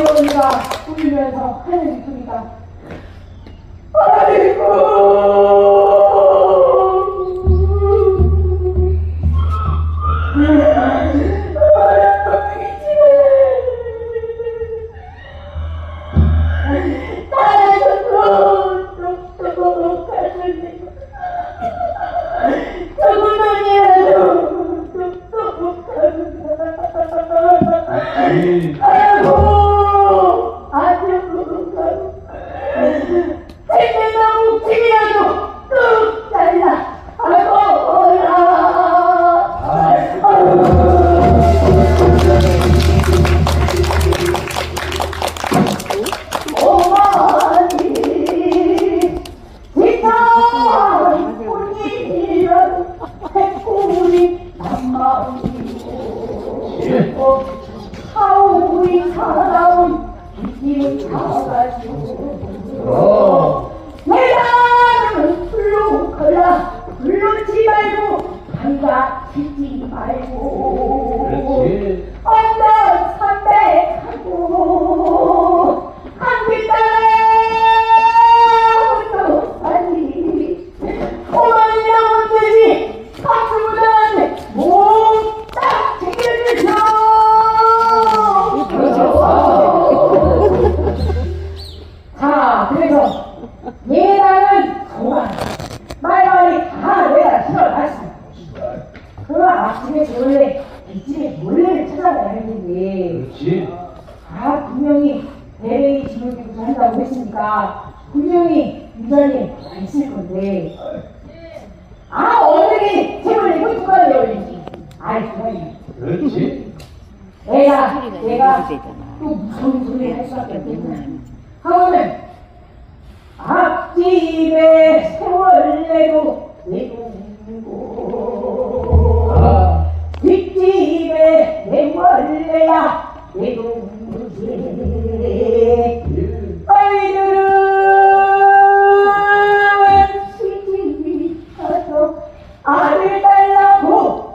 우리가 꾸리면서 하는 기쁨이다. 아이고. 아이고. 아이고. 생명나무 김이라도. 뚝 잘라 하우리 살아온 길 가가지고 내가는 불로 걸라. 불러지 말고 한가 치지 말고 했는데 그렇지. 아 분명히 대레이 진흙기부터 한다고 했으니까 분명히 이 자리에 와 있을 건데. 아 어떻게 책을 내고 누가 열리지 아이 정말. 그렇지. 내가 내가 또 무서운 소리 할 수밖에 없겠네. 하고는 앞집에 세월내도 아이들은 아를 달라고